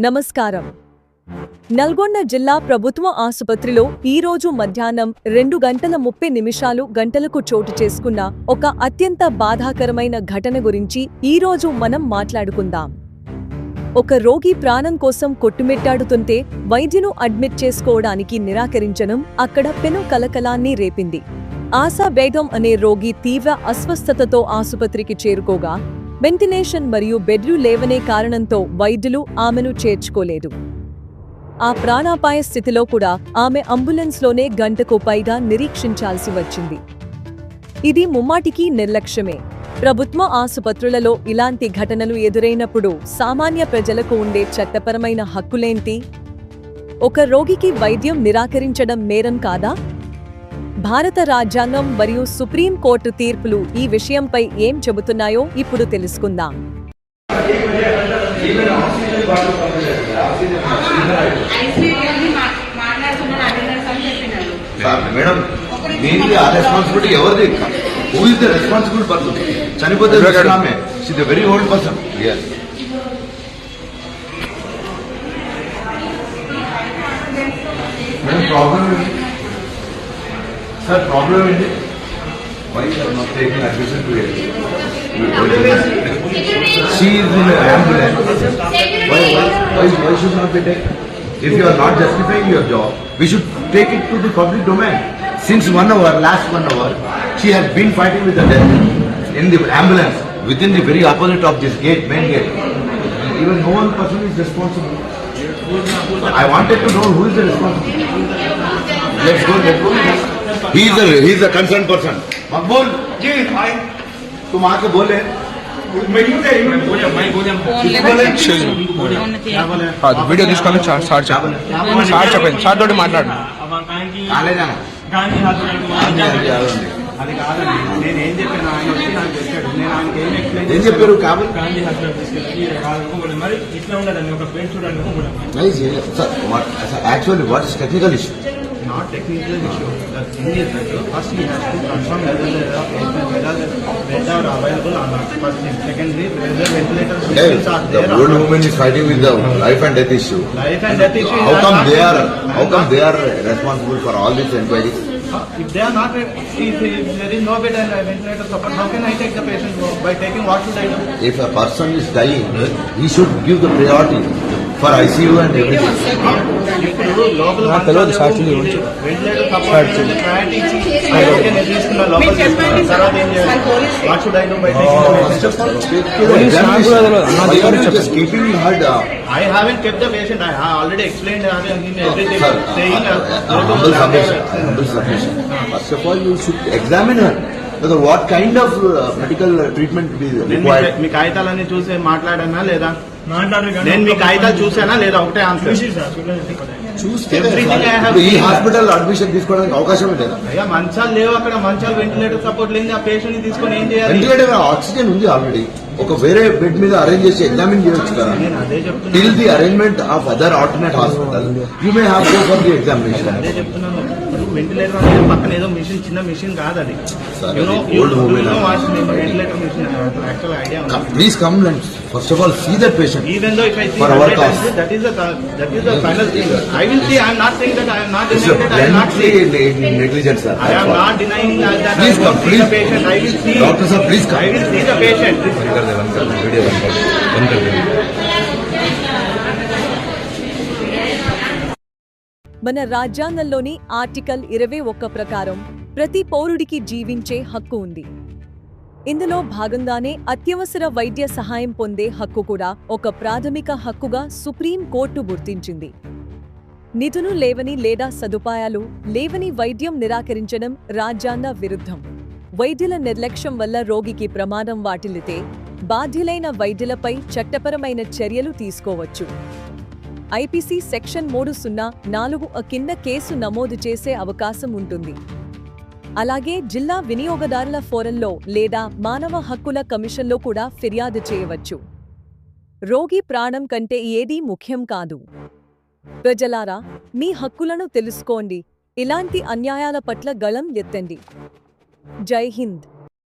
నమస్కారం. నల్గొండ జిల్లా ప్రభుత్వ ఆసుపత్రిలో ఈ రోజు మధ్యాహ్నం రెండు గంటల ముప్పై నిమిషాలు గంటలకు చోటు చేసుకున్న ఒక అత్యంత బాధాకరమైన ఘటన గురించి ఈరోజు మనం మాట్లాడుకుందాం. ఒక రోగి ప్రాణం కోసం కొట్టుమిట్టాడుతుంటే వైద్యును అడ్మిట్ చేసుకోవడానికి నిరాకరించడం అక్కడ పెను కలకలాన్ని రేపింది. ఆశా బేగం అనే రోగి తీవ్ర అస్వస్థతతో ఆసుపత్రికి చేరుకోగా వెంటిలేషన్ మరియు బెడ్లు లేవనే కారణంతో వైద్యులు ఆమెను చేర్చుకోలేదు. ఆ ప్రాణాపాయ స్థితిలో కూడా ఆమె అంబులెన్స్లోనే గంటకు పైగా నిరీక్షించాల్సి వచ్చింది. ఇది ముమ్మాటికి నిర్లక్ష్యమే. ప్రభుత్వ ఆసుపత్రులలో ఇలాంటి ఘటనలు ఎదురైనప్పుడు సామాన్య ప్రజలకు ఉండే చట్టపరమైన హక్కులేంటి? ఒక రోగికి వైద్యం నిరాకరించడం నేరం కాదా? భారత రాజ్యాంగం మరియు సుప్రీం కోర్టు తీర్పులు ఈ విషయంపై ఏం చెబుతున్నాయో ఇప్పుడు తెలుసుకుందాం. ఐసీయూని మాట్లాడుతున్నారు అటెండర్స్ అని చెప్పినారు సార్ మేడం మెయిన్లీ ఆ రెస్పాన్సిబిలిటీ ఎవరిది? Who is the responsible person చనిపోతే ఆమె. She the very old person problem sir problem ఏంటి why are not taking admission to she is in ambulance why, why, why, why should not be taken? If you are not justifying your job, we should take it to the public domain. Since one hour, last one hour, she has been fighting with the death in the ambulance within the very opposite of this gate, main gate. Even no one person is responsible. I wanted to know who is the responsible. Let's go, let's go. He is the he is the concerned person. मकबूल जी भाई तुम आके बोले కాదు video తీసుకొని sir sir చెప్పండి sir చెప్పండి sir తోటి మాట్లాడు కాలే జానా కానీ అది అది అదండి. అది కాదండి నేను ఏం చెప్పాను ఆయన వచ్చి నాకు చెప్పాడు నేను ఆయనకి ఏం ఎక్స్ప్లెయిన్ ఏం చెప్పారు కాబల్ గాంధీ హాస్పిటల్ తీసుకెళ్ళి ఇంకొకటి మరి ఇట్లా ఉండదండి ఒక పెయిన్ చూడండి ఇంకొకటి nice sir actually what is technical issue not technical issue. The thing is that first he have to confirm whether there the beds are available or not. First thing. Secondly, whether ventilator systems yeah, are there. The old woman is fighting with the life and death issue. Life and death issue. How come they are? How come they are responsible for all these inquiries? If they are not, if there is no bed and ventilator support, how can I take the patient by taking what should I do? If a person is dying, he should give the priority. ఇప్పుడు లోపల నాకు తెలియదు చేయాలి what కూడా uh, uh, uh, uh, uh, uh, treatment is నేను మీ- కాగితాలన్నీ చూసి మాట్లాడానా లేదా నేను మీ కాగితాలు చూసానా లేదా? ఒకటే ఆన్సర్ చూస్తే ఈ. హాస్పిటల్ అడ్మిషన్ తీసుకోవడానికి అవకాశం లేదా? అయ్యా మంచాలు లేవు అక్కడ మంచాలు వెంటిలేటర్ సపోర్ట్ లేని ఆ పేషెంట్ని తీసుకొని ఏం చేయాలి? వెంటిలేటర్ ఆక్సిజన్ ఉంది ఆల్రెడీ ఒక వేరే బెడ్ మీద అరేంజ్ చేసి ఎగ్జామిన్ చేయొచ్చు కదా. నేను అదే చెప్తున్నా till the arrangement of other alternate hospital you may have go for the examination అదే చెప్తున్నాను. వెంటిలేటర్ అనేది పక్కన ఏదో మిషన్ చిన్న మిషన్ కాదు అది ventilator machine actual idea please come first of all see that patient Even though if I see For our 100 cause. times, that is the that is the final thing. I will see. I am not saying that I am not it's denying that I am not seeing. Negligence sir I am not denying that, that మన రాజ్యాంగంలోని article ఇరవై ఒక్క ప్రకారం ప్రతి పౌరుడికి జీవించే హక్కు ఉంది. ఇందులో భాగంగానే అత్యవసర వైద్య సహాయం పొందే హక్కు కూడా ఒక ప్రాథమిక హక్కుగా సుప్రీం కోర్టు గుర్తించింది. నిధులు లేవని లేదా సదుపాయాలు లేవని వైద్యం నిరాకరించడం రాజ్యాంగ విరుద్ధం. వైద్యుల నిర్లక్ష్యం వల్ల రోగికి ప్రమాదం వాటిల్లితే బాధ్యులైన వైద్యులపై చట్టపరమైన చర్యలు తీసుకోవచ్చు. ఐపీసీ సెక్షన్ మూడు సున్నా నాలుగు కింద కేసు నమోదు చేసే అవకాశం ఉంటుంది. అలాగే జిల్లా వినియోగదారుల ఫోరంలో లేదా మానవ హక్కుల కమిషన్లో కూడా ఫిర్యాదు చేయవచ్చు. రోగి ప్రాణం కంటే ఏదీ ముఖ్యం కాదు. ప్రజలారా మీ హక్కులను తెలుసుకోండి. ఇలాంటి అన్యాయాల పట్ల గళం ఎత్తండి. జై హింద్.